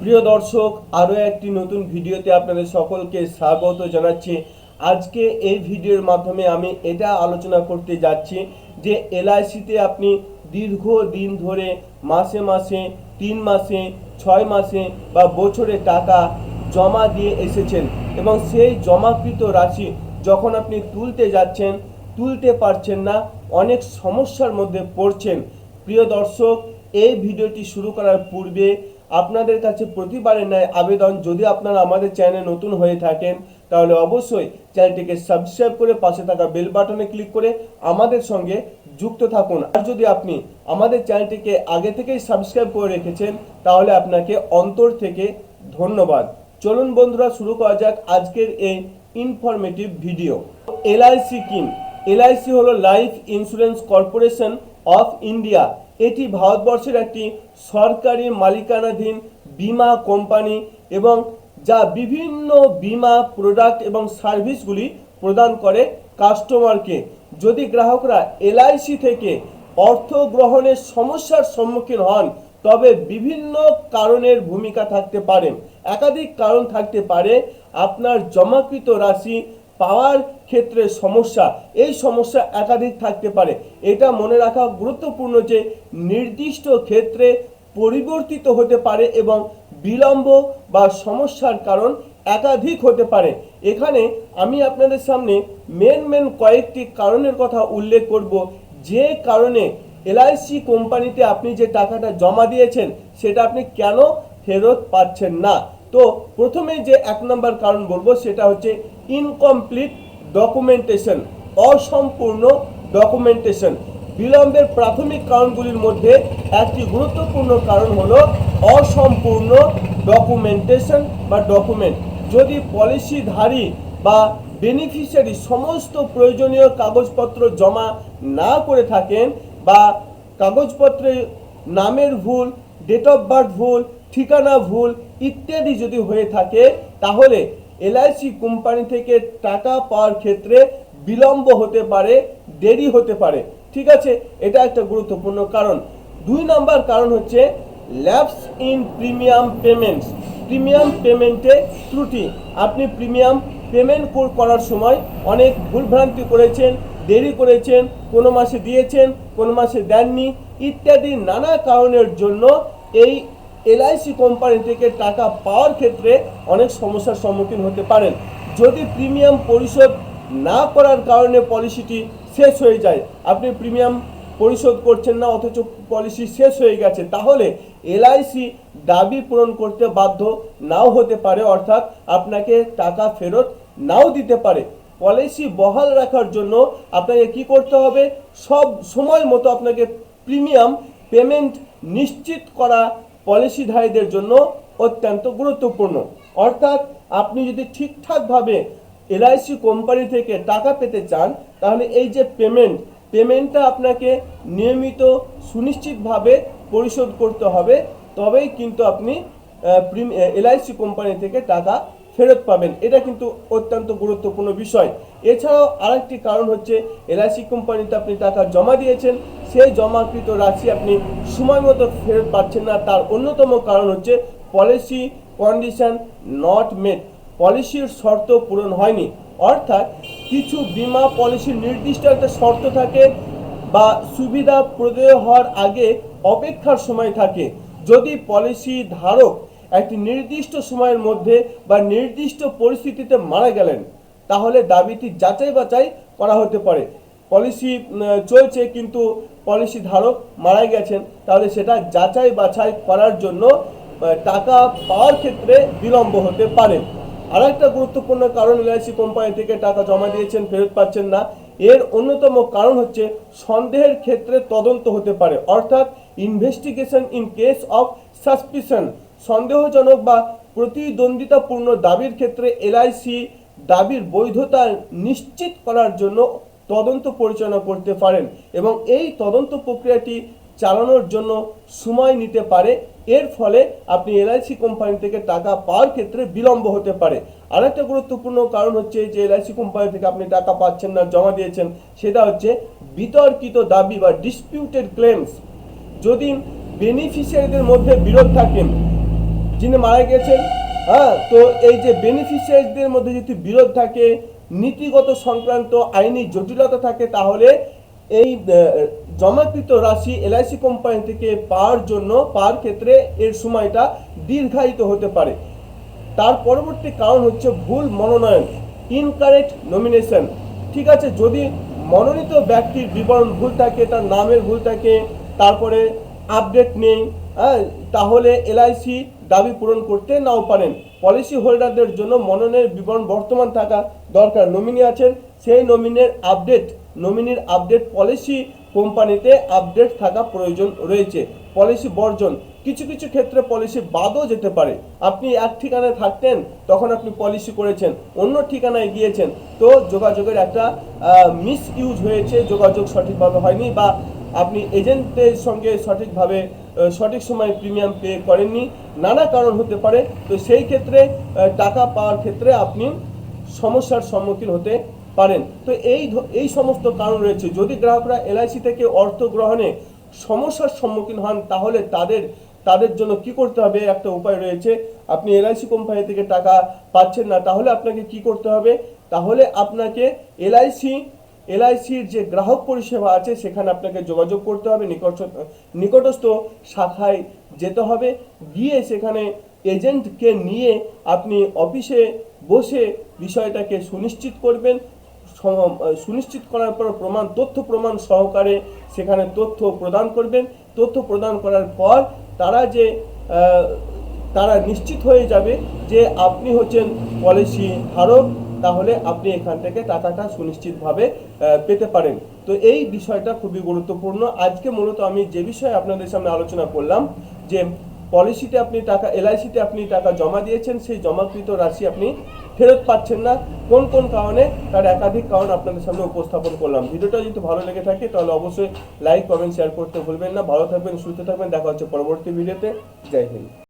প্রিয় দর্শক, আরও একটি নতুন ভিডিওতে আপনাদের সকলকে স্বাগত জানাচ্ছি। আজকে এই ভিডিওর মাধ্যমে আমি এটা আলোচনা করতে যাচ্ছি যে এলআইসিতে আপনি দীর্ঘ দিন ধরে মাসে মাসে, তিন মাসে, ছয় মাসে বা বছরে টাকা জমা দিয়ে এসেছেন এবং সেই জমাকৃত রাশি যখন আপনি তুলতে যাচ্ছেন, তুলতে পারছেন না, অনেক সমস্যার মধ্যে পড়ছেন। প্রিয় দর্শক, এই ভিডিওটি শুরু করার পূর্বে আপনাদের কাছে প্রতিবারের ন্যায় আবেদন। যদি আপনারা আমাদের চ্যানেলে নতুন হয়ে থাকেন, তাহলে অবশ্যই চ্যানেলটিকে সাবস্ক্রাইব করে পাশে থাকা বেল বাটনে ক্লিক করে আমাদের সঙ্গে যুক্ত থাকুন। আর যদি আপনি আমাদের চ্যানেলটিকে আগে থেকেই সাবস্ক্রাইব করে রেখেছেন, তাহলে আপনাকে অন্তর থেকে ধন্যবাদ। চলুন বন্ধুরা, শুরু করা যাক আজকের এই ইনফরমেটিভ ভিডিও এলআইসি কিন এলআইসি হলো life insurance corporation of India. এটি ভারতবর্ষের একটি সরকারি মালিকানাধীন বীমা কোম্পানি এবং যা বিভিন্ন বীমা প্রোডাক্ট এবং সার্ভিসগুলি প্রদান করে কাস্টমারকে। যদি গ্রাহকরা এলআইসি থেকে অর্থ গ্রহণের সমস্যার সম্মুখীন হন, তবে বিভিন্ন কারণের ভূমিকা থাকতে পারে। একাধিক কারণ থাকতে পারে। আপনার জমাকৃত রাশি পাওয়ার ক্ষেত্রে সমস্যা, এই সমস্যা একাধিক থাকতে পারে। এটা মনে রাখা গুরুত্বপূর্ণ যে, নির্দিষ্ট ক্ষেত্রে পরিবর্তিত হতে পারে এবং বিলম্ব বা সমস্যার কারণ একাধিক হতে পারে। এখানে আমি আপনাদের সামনে মেন মেন কয়েকটি কারণের কথা উল্লেখ করব। যে কারণে এলআইসি কোম্পানিতে আপনি যে টাকাটা জমা দিয়েছেন, সেটা আপনি কেন ফেরত পাচ্ছেন না? তো প্রথমে যে এক নম্বর কারণ বলব সেটা হচ্ছে ইনকমপ্লিট ডকুমেন্টেশন অসম্পূর্ণ ডকুমেন্টেশন বিলম্বের প্রাথমিক কারণগুলির মধ্যে একটি গুরুত্বপূর্ণ কারণ হলো অসম্পূর্ণ ডকুমেন্টেশন বা ডকুমেন্ট যদি পলিসিধারী বা বেনিফিশিয়ারি সমস্ত প্রয়োজনীয় কাগজপত্র জমা না করে থাকেন বা কাগজপত্রে নামের ভুল ডেট অফ বার্থ ভুল, ঠিকানা ভুল ইত্যাদি যদি হয়ে থাকে, তাহলে এলআইসি কোম্পানি থেকে টাকা পাওয়ার ক্ষেত্রে বিলম্ব হতে পারে, দেরি হতে পারে। ঠিক আছে? এটা একটা গুরুত্বপূর্ণ কারণ। দুই নম্বর কারণ হচ্ছে lapse in premium payments. Premium পেমেন্টে ত্রুটি। আপনি প্রিমিয়াম পেমেন্ট করার সময় অনেক ভুলভ্রান্তি করেছেন, দেরি করেছেন, কোনো মাসে দিয়েছেন, কোনো মাসে দেননি ইত্যাদি নানা কারণের জন্য এই এলআইসি কোম্পানি থেকে টাকা পাওয়ার ক্ষেত্রে অনেক সমস্যার সম্মুখীন হতে পারেন। যদি প্রিমিয়াম পরিশোধ না করার কারণে পলিসিটি শেষ হয়ে যায়, আপনি প্রিমিয়াম পরিশোধ করছেন না, অথচ পলিসি শেষ হয়ে গেছে, তাহলে এলআইসি দাবি পূরণ করতে বাধ্য নাও হতে পারে, অর্থাৎ আপনাকে টাকা ফেরত নাও দিতে পারে। পলিসি বহাল রাখার জন্য আপনাকে কি করতে হবে? সব সময় মতো আপনাকে প্রিমিয়াম পেমেন্ট নিশ্চিত করা পলিসিধারীদের জন্য অত্যন্ত গুরুত্বপূর্ণ। অর্থাৎ আপনি যদি ঠিকঠাকভাবে এলআইসি কোম্পানি থেকে টাকা পেতে চান, তাহলে এই যে পেমেন্ট, পেমেন্টটা আপনাকে নিয়মিত সুনিশ্চিতভাবে পরিশোধ করতে হবে। তবেই কিন্তু আপনি এলআইসি কোম্পানি থেকে টাকা ফেরত পাবেন। এটা কিন্তু অত্যন্ত গুরুত্বপূর্ণ বিষয়। এছাড়াও আরেকটি কারণ হচ্ছে, এলআইসি কোম্পানিতে আপনি টাকা জমা দিয়েছেন। সেই জমাকৃত রাশি আপনি সময় মতো ফেরত পাচ্ছেন না। তার অন্যতম কারণ হচ্ছে, পলিসি কন্ডিশন নট মেড পলিসির শর্ত পূরণ হয়নি। অর্থাৎ কিছু বিমা পলিসির নির্দিষ্ট একটা শর্ত থাকে বা সুবিধা প্রদেয় হওয়ার আগে অপেক্ষার সময় থাকে। যদি পলিসি ধারক একটি নির্দিষ্ট সময়ের মধ্যে বা নির্দিষ্ট পরিস্থিতিতে মারা গেলেন। তাহলে দাবিটি যাচাই বাছাই করা হতে পারে। পলিসি চলছে কিন্তু পলিসি ধারক মারা গেছেন। তাহলে সেটা যাচাই বাছাই করার জন্য টাকা পাওয়ার ক্ষেত্রে বিলম্ব হতে পারে। আর একটা গুরুত্বপূর্ণ কারণ এলআইসি কোম্পানি থেকে টাকা জমা দিয়েছেন, ফেরত পাচ্ছেন না। এর অন্যতম কারণ হচ্ছে সন্দেহের ক্ষেত্রে তদন্ত হতে পারে, অর্থাৎ investigation in case of suspicion সন্দেহজনক বা প্রতিদ্বন্দ্বিতাপূর্ণ দাবির ক্ষেত্রে এলআইসি দাবির বৈধতা নিশ্চিত করার জন্য তদন্ত পরিচালনা করতে পারেন এবং এই তদন্ত প্রক্রিয়াটি চালানোর জন্য সময় নিতে পারে। এর ফলে আপনি এলআইসি কোম্পানি থেকে টাকা পাওয়ার ক্ষেত্রে বিলম্ব হতে পারে। আর একটা গুরুত্বপূর্ণ কারণ হচ্ছে যে এলআইসি কোম্পানি থেকে আপনি টাকা পাচ্ছেন না, জমা দিয়েছেন, সেটা হচ্ছে বিতর্কিত দাবি বা ডিসপিউটেড ক্লেমস যদি বেনিফিশিয়ারিদের মধ্যে বিরোধ থাকেন যিনি মারা গেছেন হ্যাঁ তো এই যে বেনিফিশিয়ারিদের মধ্যে যদি বিরোধ থাকে, নীতিগত সংক্রান্ত আইনি জটিলতা থাকে, তাহলে এই জমাকৃত রাশি এলআইসি কোম্পানি থেকে পাওয়ার জন্য, পাওয়ার ক্ষেত্রে এর সময়টা দীর্ঘায়িত হতে পারে। তার পরবর্তী কারণ হচ্ছে ভুল মনোনয়ন ইনকারেক্ট নমিনেশন ঠিক আছে, যদি মনোনীত ব্যক্তির বিবরণ ভুল থাকে, তার নামের ভুল থাকে, তারপরে আপডেট নেই হ্যাঁ তাহলে এলআইসি দাবি পূরণ করতে নাও পারেন। পলিসি হোল্ডারদের জন্য মনোনয়নের বিবরণ বর্তমান থাকা দরকার। নমিনি আছেন, সেই নমিনের আপডেট, নমিনির আপডেট পলিসি কোম্পানিতে আপডেট থাকা প্রয়োজন রয়েছে। পলিসি বর্জন, কিছু কিছু ক্ষেত্রে পলিসি বাদও যেতে পারে। আপনি এক ঠিকানায় থাকতেন, তখন আপনি পলিসি করেছেন, অন্য ঠিকানায় গিয়েছেন। তো যোগাযোগের একটা মিস ইউজ হয়েছে, যোগাযোগ সঠিকভাবে হয়নি বা আপনি এজেন্টের সঙ্গে সঠিকভাবে সঠিক সময়ে প্রিমিয়াম পে করেননি। নানা কারণ হতে পারে, তো সেই ক্ষেত্রে টাকা পাওয়ার ক্ষেত্রে আপনি সমস্যার সম্মুখীন হতে পারেন। তো এই এই সমস্ত কারণ রয়েছে। যদি গ্রাহকরা এলআইসি থেকে অর্থ গ্রহণে সমস্যার সম্মুখীন হন, তাহলে তাদের তাদের জন্য কি করতে হবে? একটা উপায় রয়েছে। আপনি এলআইসি কোম্পানি থেকে টাকা পাচ্ছেন না, তাহলে আপনাকে কি করতে হবে? তাহলে আপনাকে এলআইসি এলআইসির যে গ্রাহক পরিষেবা আছে, সেখানে আপনাকে যোগাযোগ করতে হবে। নিকট, নিকটস্থ শাখায় যেতে হবে। গিয়ে সেখানে এজেন্টকে নিয়ে আপনি অফিসে বসে বিষয়টাকে সুনিশ্চিত করবেন। সুনিশ্চিত করার পর প্রমাণ, তথ্য প্রমাণ সহকারে সেখানে তথ্য প্রদান করবেন। তথ্য প্রদান করার পর তারা যে তারা নিশ্চিত হয়ে যাবে যে আপনি হচ্ছেন পলিসি ধারক। তাহলে আপনি এখান থেকে টাকাটা সুনিশ্চিতভাবে পেতে পারেন। তো এই বিষয়টা খুবই গুরুত্বপূর্ণ। আজকে মূলত আমি যে বিষয়ে আপনাদের সামনে আলোচনা করলাম, যে পলিসিতে আপনি টাকা, এলআইসিতে আপনি টাকা জমা দিয়েছেন, সেই জমাকৃত রাশি আপনি ফেরত পাচ্ছেন না। কোন কোন কারণে? তার একাধিক কারণ আপনাদের সামনে উপস্থাপন করলাম। ভিডিওটা যদি ভালো লেগে থাকে, তাহলে অবশ্যই লাইক, কমেন্ট, শেয়ার করতে ভুলবেন না। ভালো থাকবেন, সুস্থ থাকবেন। দেখা হচ্ছে পরবর্তী ভিডিওতে। জয় হিন্দ।